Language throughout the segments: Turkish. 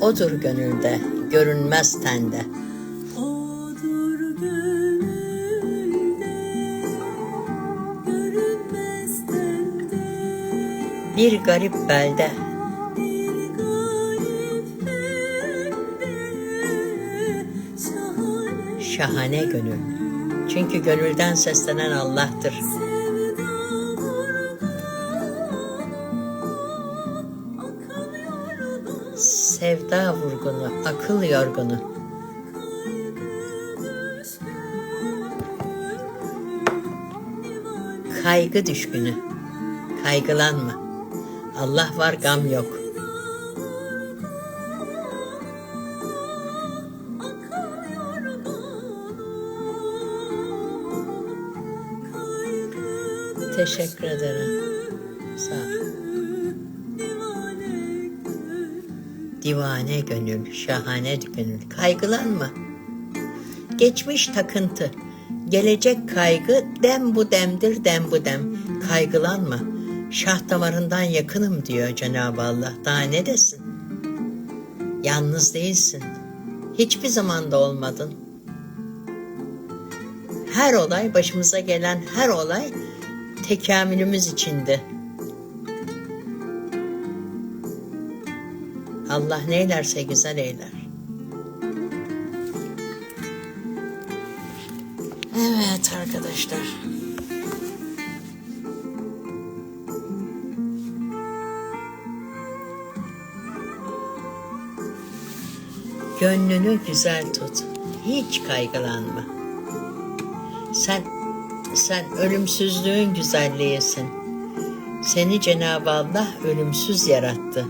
odur gönülde, görünmez tende. Bir garip belde, şahane gönül. Çünkü gönülden seslenen Allah'tır. Sevda vurgunu, akıl yorgunu. Kaygı düşkünü. Kaygılanma. Allah var gam yok. Teşekkür ederim. Sağ ol. Divane gönül, şahane gönül. Kaygılanma. Geçmiş takıntı, gelecek kaygı dem bu demdir dem bu dem. Kaygılanma. Şah damarından yakınım diyor Cenab-ı Allah. Daha ne desin? Yalnız değilsin. Hiçbir zaman da olmadın. Her olay, başımıza gelen her olay tekamülümüz içindi. Allah neylerse güzel eyler. Evet arkadaşlar. Gönlünü güzel tut. Hiç kaygılanma. Sen sen ölümsüzlüğün güzelliğisin. Seni Cenab-ı Allah ölümsüz yarattı.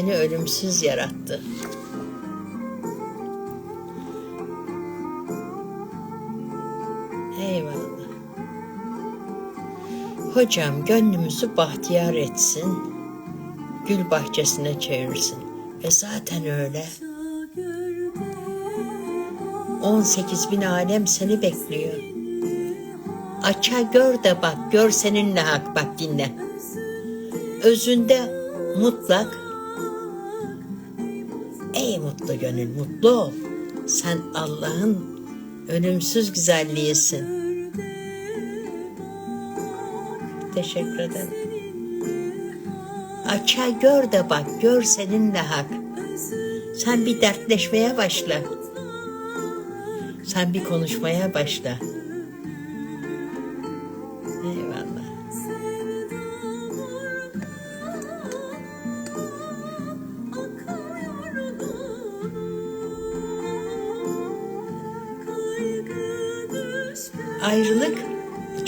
Seni ölümsüz yarattı. Eyvallah. Hocam gönlümüzü bahtiyar etsin, gül bahçesine çevirsin. Ve zaten öyle. 18 bin alem seni bekliyor. Aça gör de bak, gör seninle hak bak dinle. Özünde mutlak, gönül mutlu ol. Sen Allah'ın ölümsüz güzelliğisin. Teşekkür ederim. Aça gör de bak, gör seninle hak. Sen bir dertleşmeye başla. Sen bir konuşmaya başla.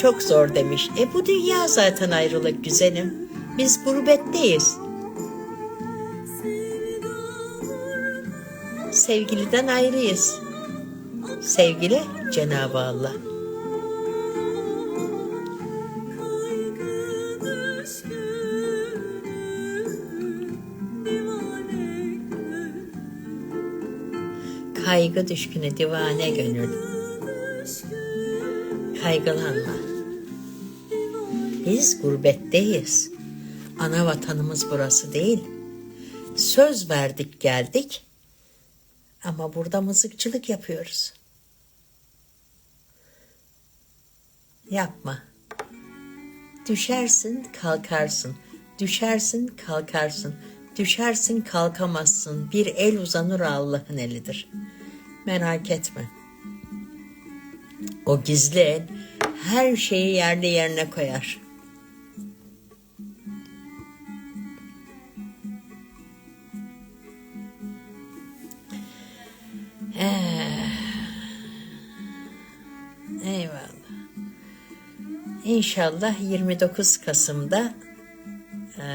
Çok zor demiş. E bu dünya zaten ayrılık güzelim. Biz gurbetteyiz. Sevgiliden ayrıyız. Sevgili Cenab-ı Allah. Kaygı düşkünü divane gönül. Kaygılanma. Biz gurbetteyiz. Ana vatanımız burası değil. Söz verdik geldik. Ama burada mızıkçılık yapıyoruz. Yapma. Düşersin, kalkarsın. Düşersin, kalkarsın. Düşersin, kalkamazsın. Bir el uzanır Allah'ın elidir. Merak etme. O gizli el her şeyi yerli yerine koyar. Eyvallah. İnşallah 29 Kasım'da e,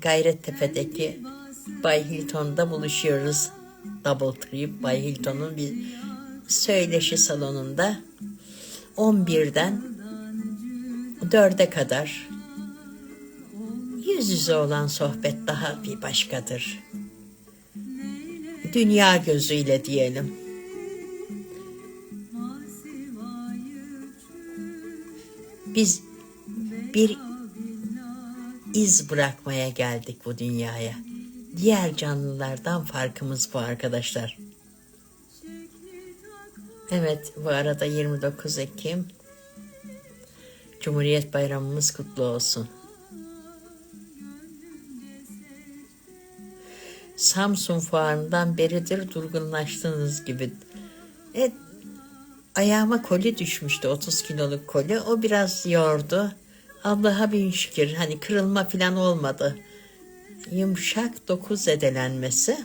Gayrettepe'deki Bay Hilton'da buluşuyoruz. Double Trip Bay Hilton'un bir söyleşi salonunda 11'den 4'e kadar yüz yüze olan sohbet daha bir başkadır. Dünya gözüyle diyelim. Biz bir iz bırakmaya geldik bu dünyaya. Diğer canlılardan farkımız bu arkadaşlar. Evet bu arada 29 Ekim Cumhuriyet Bayramımız kutlu olsun. Samsun fuarından beridir durgunlaştığınız gibi. Evet, ayağıma koli düşmüştü 30 kiloluk koli. O biraz yordu. Allah'a bin şükür hani kırılma falan olmadı. Yumuşak doku zedelenmesi.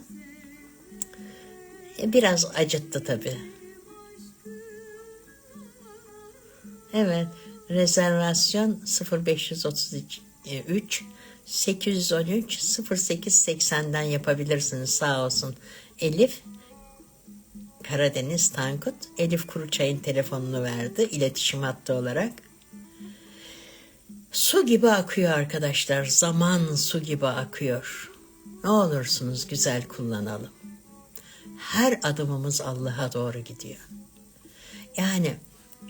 E, Biraz acıttı tabii. Evet, rezervasyon 0533 813 0880'den yapabilirsiniz sağ olsun. Elif Karadeniz Tankut Elif Kuruçay'ın telefonunu verdi iletişim hattı olarak. Su gibi akıyor arkadaşlar. Zaman su gibi akıyor. Ne olursunuz güzel kullanalım. Her adımımız Allah'a doğru gidiyor. Yani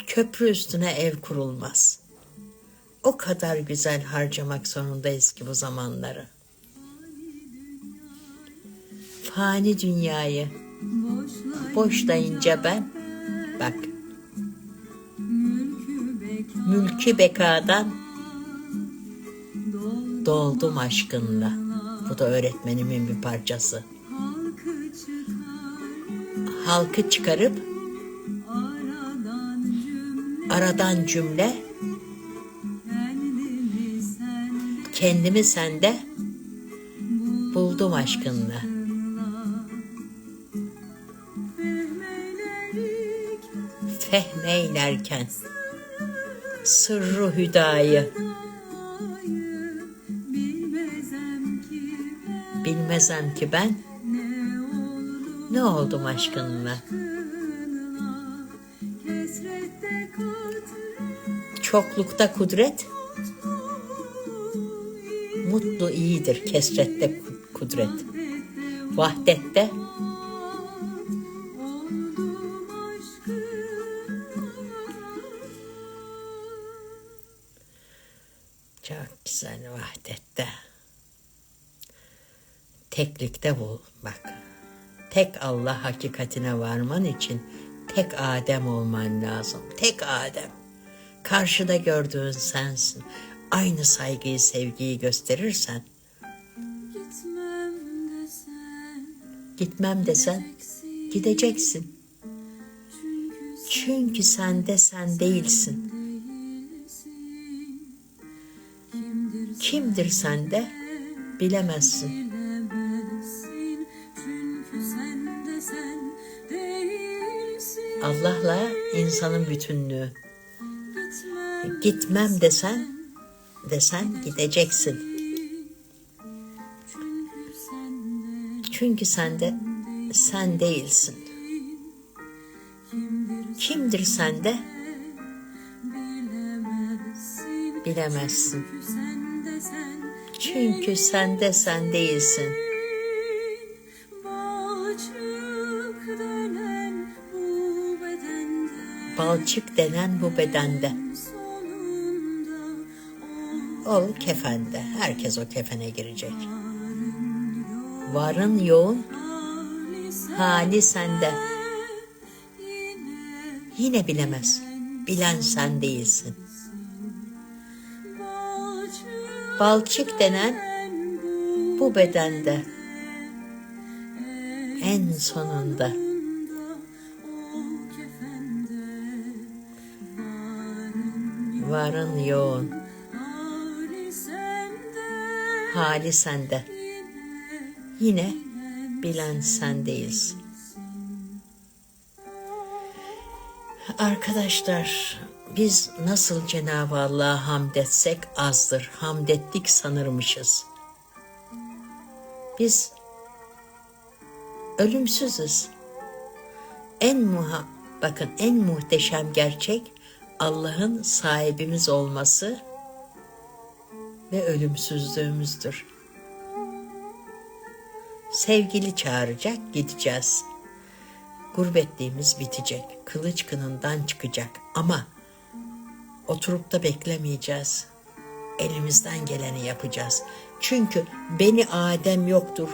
köprü üstüne ev kurulmaz. O kadar güzel harcamak zorundayız ki bu zamanları. Fani dünyayı boşlayınca ben bak mülkü bekadan doldum aşkınla. Bu da öğretmenimin bir parçası. Halkı çıkarıp aradan cümle kendimi sende buldum aşkınla. Fehmeylerken sırrı hüdayı bilmezem ki ben ne oldum aşkınla. Çoklukta kudret mutlu iyidir kesrette ku- kudret. Vahdette Teklikte bul bak. Tek Allah hakikatine varman için tek Adem olman lazım. Tek Adem. Karşıda gördüğün sensin. Aynı saygıyı, sevgiyi gösterirsen, Gitmem desen gitmem desen gideceksin. Çünkü sen de sen değilsin. Kimdir Kimdir sen de bilemezsin. bilemezsin Allah'la insanın bütünlüğü. Gitmem desen, desen gideceksin. Çünkü sen de sen de sen değilsin. Kimdir Kimdir sen de bilemezsin Çünkü sen de sen değilsin. Balçık denen bu bedende. Ol kefende. Herkes o kefene girecek. Varın yoğun hali sende. Yine bilemez. Bilen sen değilsin. Balçık denen bu bedende. En sonunda varın yoğun hali sende. Yine bilen sen değilsin. Arkadaşlar biz nasıl Cenab-ı Allah'a hamd etsek azdır. Hamd ettik sanırmışız. Biz ölümsüzüz. En muha bakın en muhteşem gerçek Allah'ın sahibimiz olması ve ölümsüzlüğümüzdür. Sevgili çağıracak, gideceğiz. Gurbetliğimiz bitecek, kılıç kınından çıkacak ama oturup da beklemeyeceğiz. elimizden geleni yapacağız. Çünkü beni Adem yoktur.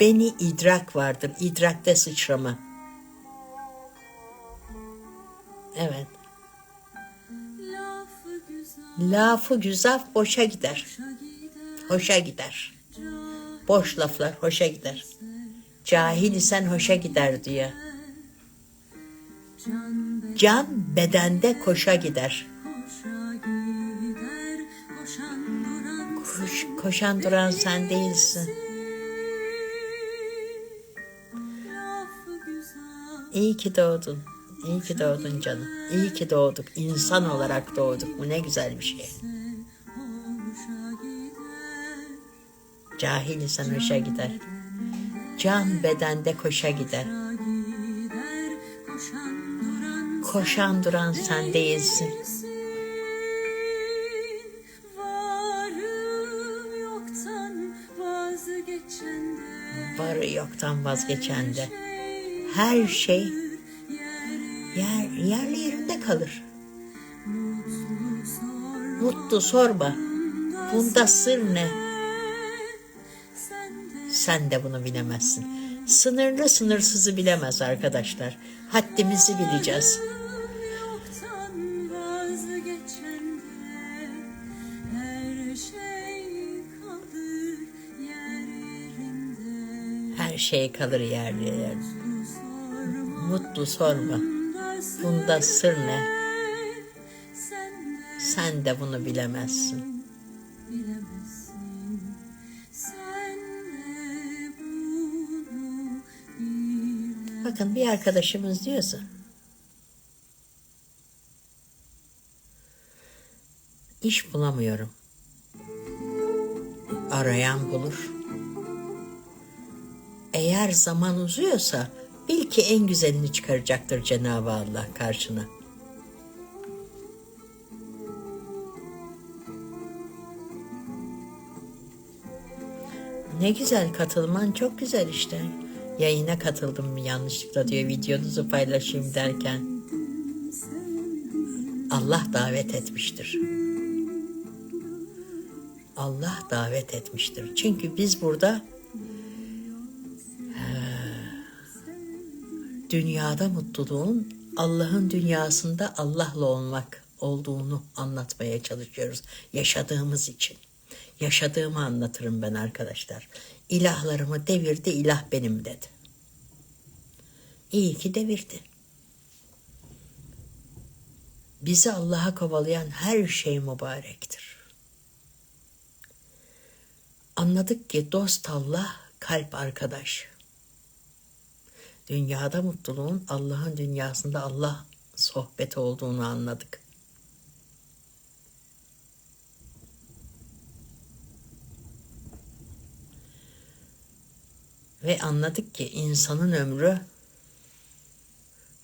Beni idrak vardır. İdrakte sıçrama. Evet. Lafı güzel boşa gider. Hoşa gider. Boş laflar hoşa gider. Cahil isen hoşa gider diyor. can be Can bedende koşa gider. Koş, koşan duran sen değilsin. İyi ki doğdun. İyi ki doğdun canım. İyi ki doğduk. İnsan olarak doğduk. Bu ne güzel bir şey. Cahil isen hoşa gider. Can bedende koşa gider. Koşa gider Koşan duran sen değilsin. Varı yoktan vazgeçen de. Her şey yerli yerinde kalır. mutlu sor Mutlu sorma. Bunda sır ne? sen de bunu bilemezsin. Sınırlı sınırsızı bilemez arkadaşlar. Haddimizi bileceğiz. her şey kalır yerli yerinde. Mutlu sorma. Bunda sır ne? sen de bunu bilemezsin Bakın bir arkadaşımız diyorsa iş bulamıyorum. Arayan bulur. Eğer zaman uzuyorsa bil ki en güzelini çıkaracaktır Cenab-ı Allah karşına. Ne güzel katılman çok güzel işte. Yayına katıldım yanlışlıkla diyor videonuzu paylaşayım derken. Allah davet etmiştir. Allah davet etmiştir. Çünkü biz burada dünyada mutluluğun Allah'ın dünyasında Allah'la olmak olduğunu anlatmaya çalışıyoruz. Yaşadığımız için. Yaşadığımı anlatırım ben arkadaşlar. İlahlarımı devirdi, ilah benim dedi. İyi ki devirdi. Bizi Allah'a kovalayan her şey mübarektir. Anladık ki dost Allah, kalp arkadaş. Dünyada mutluluğun Allah'ın dünyasında Allah sohbeti olduğunu anladık. Ve anladık ki insanın ömrü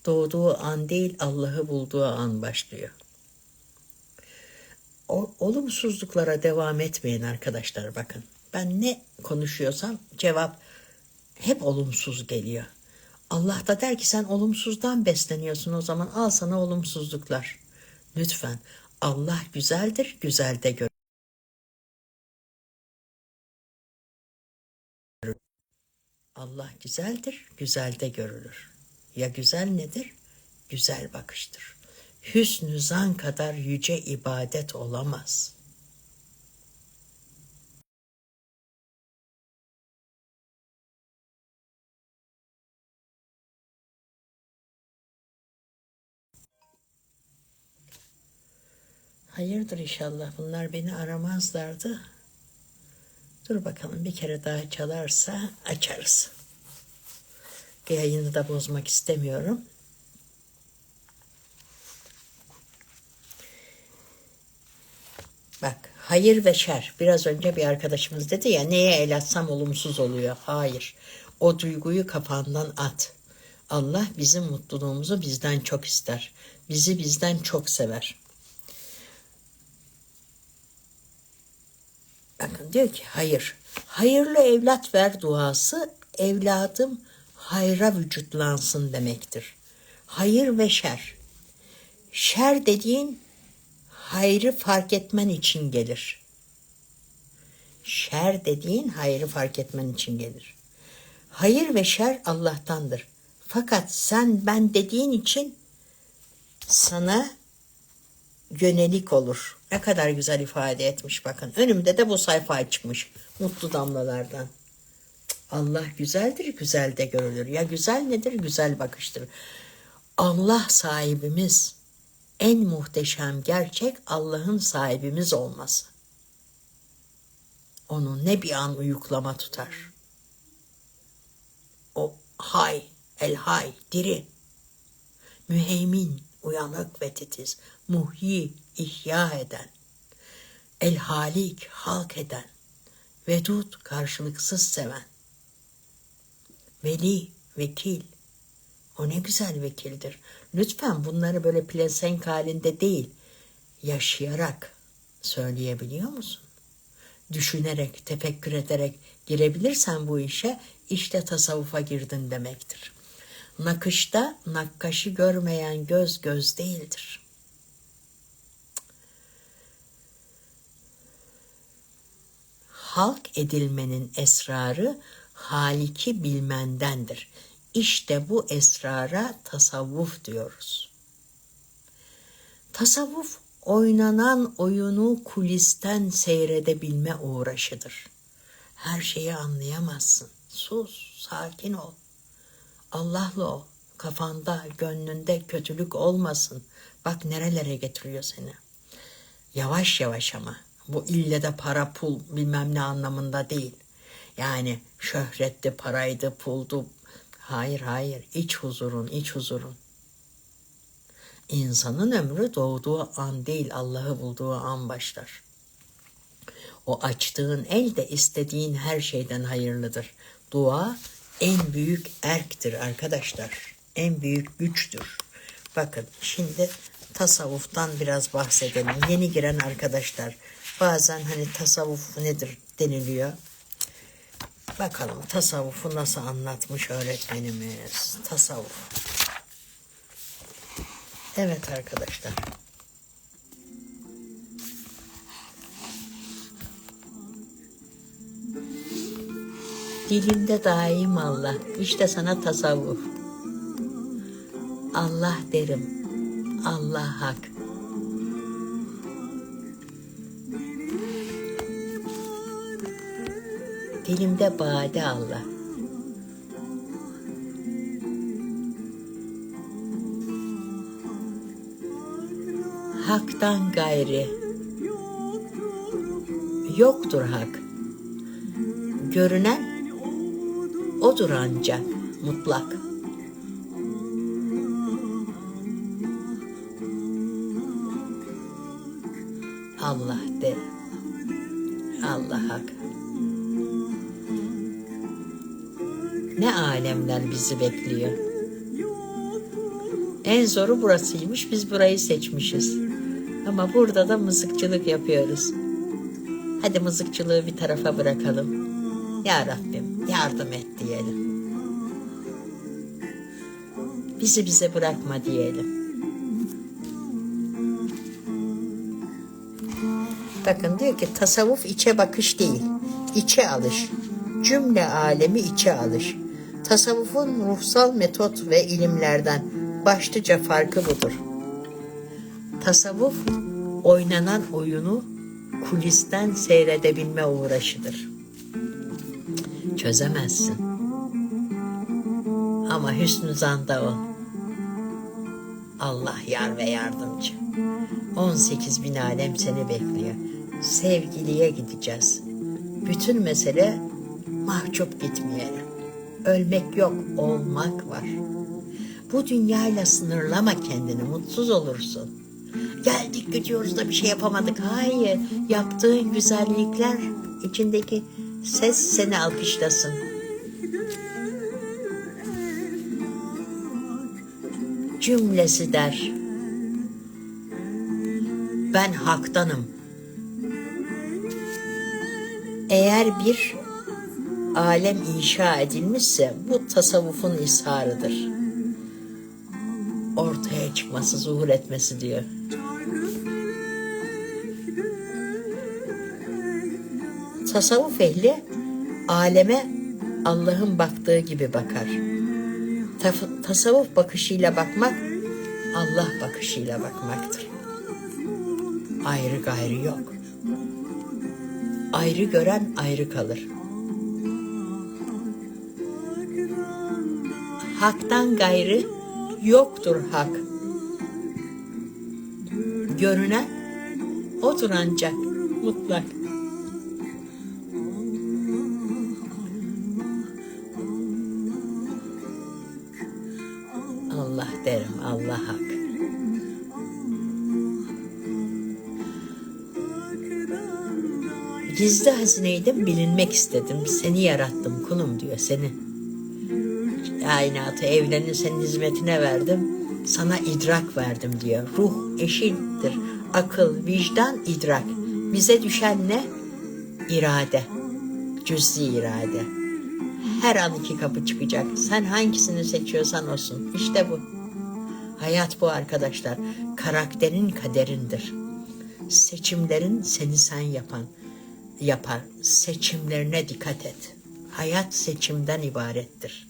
doğduğu an değil Allah'ı bulduğu an başlıyor. O, olumsuzluklara devam etmeyin arkadaşlar bakın. Ben ne konuşuyorsam cevap hep olumsuz geliyor. Allah da der ki sen olumsuzdan besleniyorsun o zaman al sana olumsuzluklar. Lütfen Allah güzeldir, güzel de gör. Allah güzeldir, güzel de görülür. Ya güzel nedir? Güzel bakıştır. Hüsnü zan kadar yüce ibadet olamaz. Hayırdır inşallah bunlar beni aramazlardı. Dur bakalım bir kere daha çalarsa açarız. Yayını da bozmak istemiyorum. Bak hayır ve şer. Biraz önce bir arkadaşımız dedi ya neye el atsam olumsuz oluyor. Hayır. O duyguyu kafandan at. Allah bizim mutluluğumuzu bizden çok ister. Bizi bizden çok sever. Bakın diyor ki hayır. Hayırlı evlat ver duası evladım hayra vücutlansın demektir. Hayır ve şer. Şer dediğin hayrı fark etmen için gelir. Şer dediğin hayrı fark etmen için gelir. Hayır ve şer Allah'tandır. Fakat sen ben dediğin için sana yönelik olur. Ne kadar güzel ifade etmiş bakın. Önümde de bu sayfa çıkmış. Mutlu damlalardan. Allah güzeldir, güzel de görülür. Ya güzel nedir? Güzel bakıştır. Allah sahibimiz. En muhteşem gerçek Allah'ın sahibimiz olması. Onu ne bir an uyuklama tutar. O hay, el hay, diri. Müheymin, uyanık ve titiz. Muhyi, ihya eden. El halik, halk eden. Vedud, karşılıksız seven. Veli, vekil. O ne güzel vekildir. Lütfen bunları böyle pelesenk halinde değil, yaşayarak söyleyebiliyor musun? Düşünerek, tefekkür ederek girebilirsen bu işe işte tasavvufa girdin demektir. Nakışta nakkaşı görmeyen göz göz değildir. Halk edilmenin esrarı haliki bilmendendir. İşte bu esrara tasavvuf diyoruz. Tasavvuf oynanan oyunu kulisten seyredebilme uğraşıdır. Her şeyi anlayamazsın. Sus, sakin ol. Allah'la ol. Kafanda, gönlünde kötülük olmasın. Bak nerelere getiriyor seni. Yavaş yavaş ama. Bu ille de para, pul bilmem ne anlamında değil. Yani şöhretti, paraydı, puldu. Hayır hayır. İç huzurun, iç huzurun. İnsanın ömrü doğduğu an değil Allah'ı bulduğu an başlar. O açtığın el de istediğin her şeyden hayırlıdır. Dua en büyük erktir arkadaşlar. En büyük güçtür. Bakın şimdi tasavvuftan biraz bahsedelim. Yeni giren arkadaşlar bazen hani tasavvuf nedir deniliyor. Bakalım tasavvufu nasıl anlatmış öğretmenimiz. Tasavvuf. Evet arkadaşlar. Dilimde daim Allah. İşte sana tasavvuf. Allah derim. Allah hak. Dilimde bade Allah. Hak'tan gayri yoktur hak. Görünen odur ancak mutlak. Allah de. Allah hak. Ne alemler bizi bekliyor. En zoru burasıymış. Biz burayı seçmişiz. Ama burada da mızıkçılık yapıyoruz. Hadi mızıkçılığı bir tarafa bırakalım. Ya Rabbim yardım et diyelim. Bizi bize bırakma diyelim. Bakın diyor ki tasavvuf içe bakış değil, içe alış. Cümle alemi içe alış. Tasavvufun ruhsal metot ve ilimlerden başlıca farkı budur. Tasavvuf oynanan oyunu kulisten seyredebilme uğraşıdır. Çözemezsin. Ama hüsnü zanda ol. Allah yar ve yardımcı. 18 bin alem seni bekliyor. Sevgiliye gideceğiz. Bütün mesele mahcup gitmeyelim. Ölmek yok, olmak var. Bu dünyayla sınırlama kendini, mutsuz olursun. Geldik gidiyoruz da bir şey yapamadık. Hayır, yaptığın güzellikler içindeki ses seni alkışlasın. Cümlesi der. Ben haktanım. Eğer bir alem inşa edilmişse bu tasavvufun isharıdır. Ortaya çıkması, zuhur etmesi diyor. Tasavvuf ehli aleme Allah'ın baktığı gibi bakar. Tasavvuf bakışıyla bakmak Allah bakışıyla bakmaktır. Ayrı gayrı yok. Ayrı gören ayrı kalır. Haktan gayrı yoktur hak. Görünen odur ancak mutlak. Allah derim, Allah hak. Gizli hazineydim, bilinmek istedim. Seni yarattım kulum diyor, seni. Kainatı, evreni senin hizmetine verdim. Sana idrak verdim diyor. Ruh eşittir. Akıl, vicdan, idrak. Bize düşen ne? İrade. Cüz'i irade. Her an iki kapı çıkacak. Sen hangisini seçiyorsan olsun. İşte bu. Hayat bu arkadaşlar. Karakterin kaderindir. Seçimlerin seni sen yapan yapar. Seçimlerine dikkat et. Hayat seçimden ibarettir.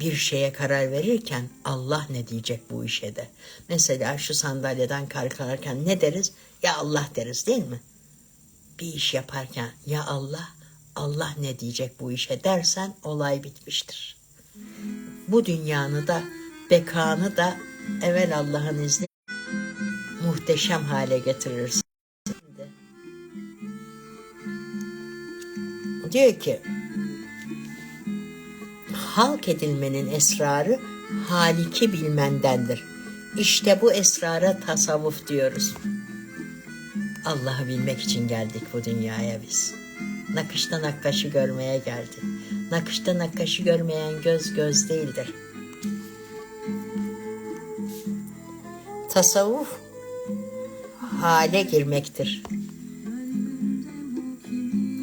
Bir şeye karar verirken Allah ne diyecek bu işe de. Mesela şu sandalyeden kalkarken ne deriz? Ya Allah deriz değil mi? Bir iş yaparken ya Allah, Allah ne diyecek bu işe dersen olay bitmiştir. Bu dünyanı da bekanı da evvel Allah'ın izni muhteşem hale getirirsin. Diyor ki halk edilmenin esrarı haliki bilmendendir. İşte bu esrara tasavvuf diyoruz. Allah'ı bilmek için geldik bu dünyaya biz. Nakışta nakkaşı görmeye geldik. Nakışta nakkaşı görmeyen göz göz değildir. Tasavvuf hale girmektir.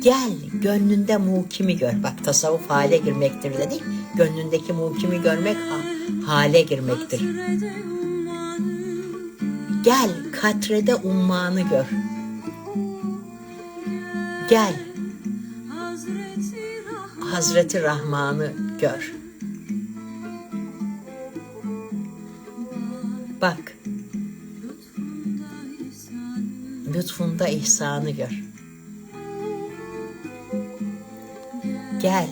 Gel gönlünde muhkimi gör. Bak tasavvuf hale girmektir dedik. Gönlündeki muhkimi görmek ha- hale girmektir. Gel katrede ummanı gör. Gel Hazreti Rahman Hazreti Rahman'ı gör. Bak lütfunda ihsanı gör. Gel.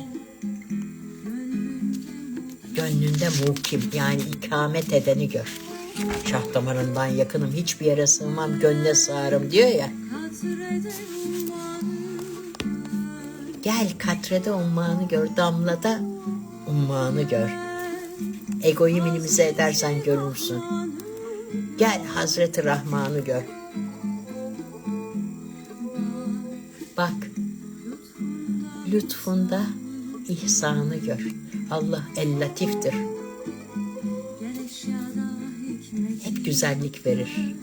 Gönlünde mukim yani ikamet edeni gör. Şah damarından yakınım hiçbir yere sığmam gönle sığarım diyor ya. Gel katrede ummanı gör, damlada ummanı gör. Egoyu minimize edersen görürsün. Gel Hazreti Rahman'ı gör. Bak, lütfunda ihsanı gör. Allah el latiftir. Hep güzellik verir.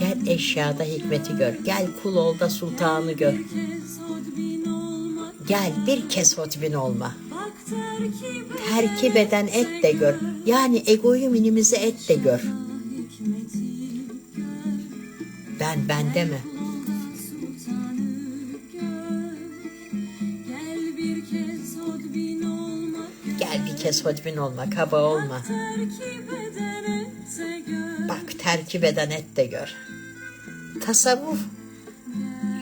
Gel eşyada hikmeti gör. Gel kul ol da sultanı gör. Gel bir kez hotbin olma. Terkip eden et de gör. Yani egoyu minimize et de gör. Ben ben deme. Sultanı gör Gel bir kez hodbin olma, kaba olma. Bak terkip eden et de gör. Tasavvuf,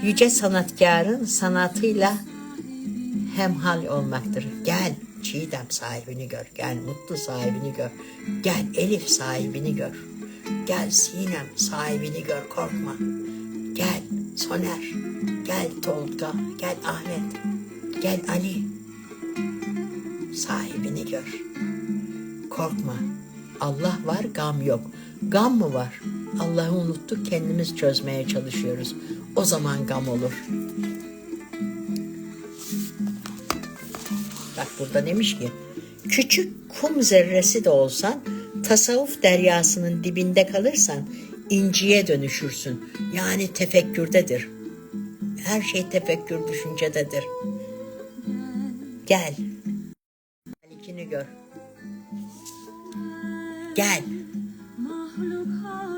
yüce sanatkarın sanatıyla hemhal olmaktır. Gel Çiğdem sahibini gör, gel Mutlu sahibini gör, gel Elif sahibini gör, gel Sinem sahibini gör, korkma. Gel Soner, gel Tolga, gel Ahmet, gel Ali sahibini gör. Korkma. Allah var, gam yok. Gam mı var? Allah'ı unuttuk, kendimiz çözmeye çalışıyoruz. O zaman gam olur. Bak burada demiş ki, küçük kum zerresi de olsan, tasavvuf deryasının dibinde kalırsan, inciye dönüşürsün. Yani tefekkürdedir. Her şey tefekkür düşüncededir. Gel. Malikini gör. Gel.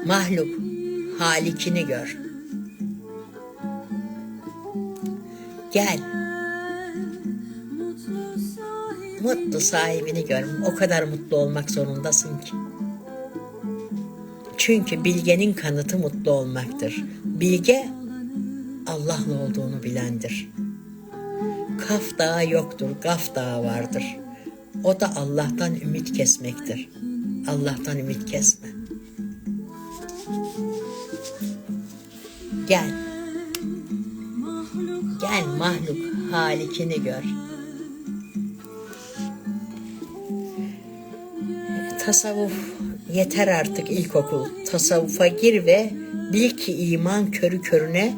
Mahluk hal Mahluk. Halikini gör. Gel Mutlu sahibi mutlu sahibini gör. O kadar mutlu olmak zorundasın ki. Çünkü bilgenin kanıtı mutlu olmaktır. Bilge Allah'la olduğunu bilendir. Kaf dağı yoktur, gaf dağı vardır. O da Allah'tan ümit kesmektir. Allah'tan ümit kesme. Gel, gel mahluk halikini gör. Tasavvuf yeter artık ilkokul. Tasavvufa gir ve bil ki iman körü körüne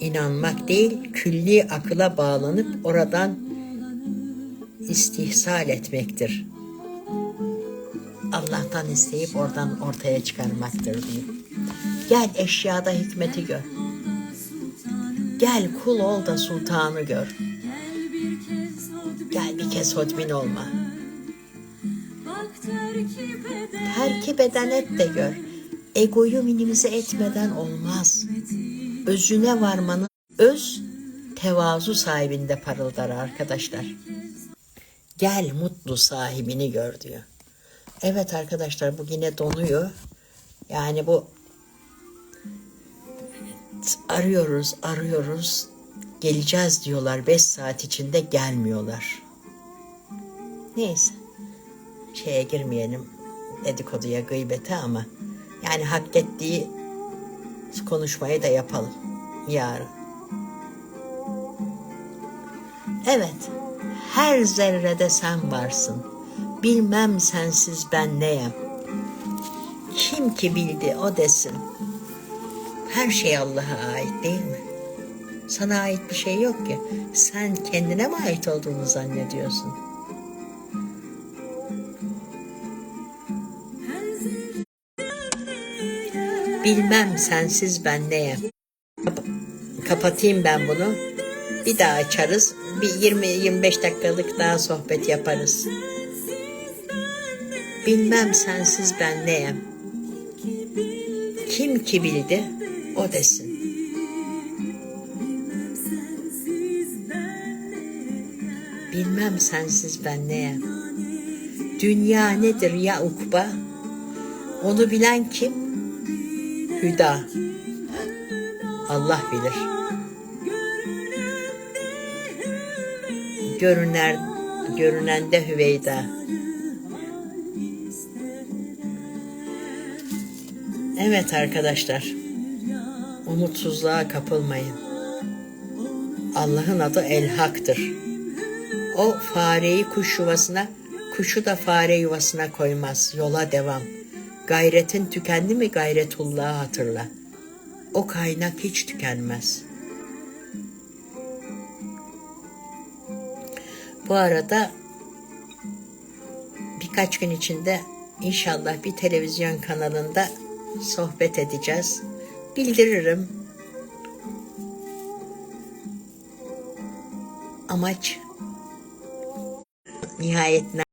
inanmak değil, külli akıla bağlanıp oradan istihsal etmektir. Allah'tan isteyip oradan ortaya çıkarmaktır diyor. Gel eşyada hikmeti gör. Gel kul ol da sultanı gör. Gel bir kez hodbin olma. Terkip eden et de gör. Egoyu minimize etmeden olmaz. Özüne varmanın öz tevazu sahibinde parıldar arkadaşlar. Gel mutlu sahibini gör diyor. Evet arkadaşlar bu yine donuyor. Yani bu arıyoruz arıyoruz geleceğiz diyorlar 5 saat içinde gelmiyorlar. Neyse şeye girmeyelim dedikoduya gıybete ama yani hak ettiği konuşmayı da yapalım yarın. Evet, her zerrede sen varsın. Bilmem sensiz ben neyim. Kim ki bildi o desin. Her şey Allah'a ait değil mi? Sana ait bir şey yok ki. Sen kendine mi ait olduğunu zannediyorsun? Bilmem sensiz ben neyim. Kap- kapatayım ben bunu. Bir daha açarız. Bir 20-25 dakikalık daha sohbet yaparız. Bilmem sensiz ben neyim. Kim ki bildi o desin. Bilmem sensiz ben neyim. Dünya nedir ya ukba? Onu bilen kim? Hüda. Allah bilir. Görüner, görünende Hüveyda. Evet arkadaşlar. Umutsuzluğa kapılmayın. Allah'ın adı El Hak'tır. O fareyi kuş yuvasına, kuşu da fare yuvasına koymaz. Yola devam. Gayretin tükendi mi gayretullahı hatırla. O kaynak hiç tükenmez. Bu arada birkaç gün içinde inşallah bir televizyon kanalında sohbet edeceğiz. Bildiririm. Amaç nihayet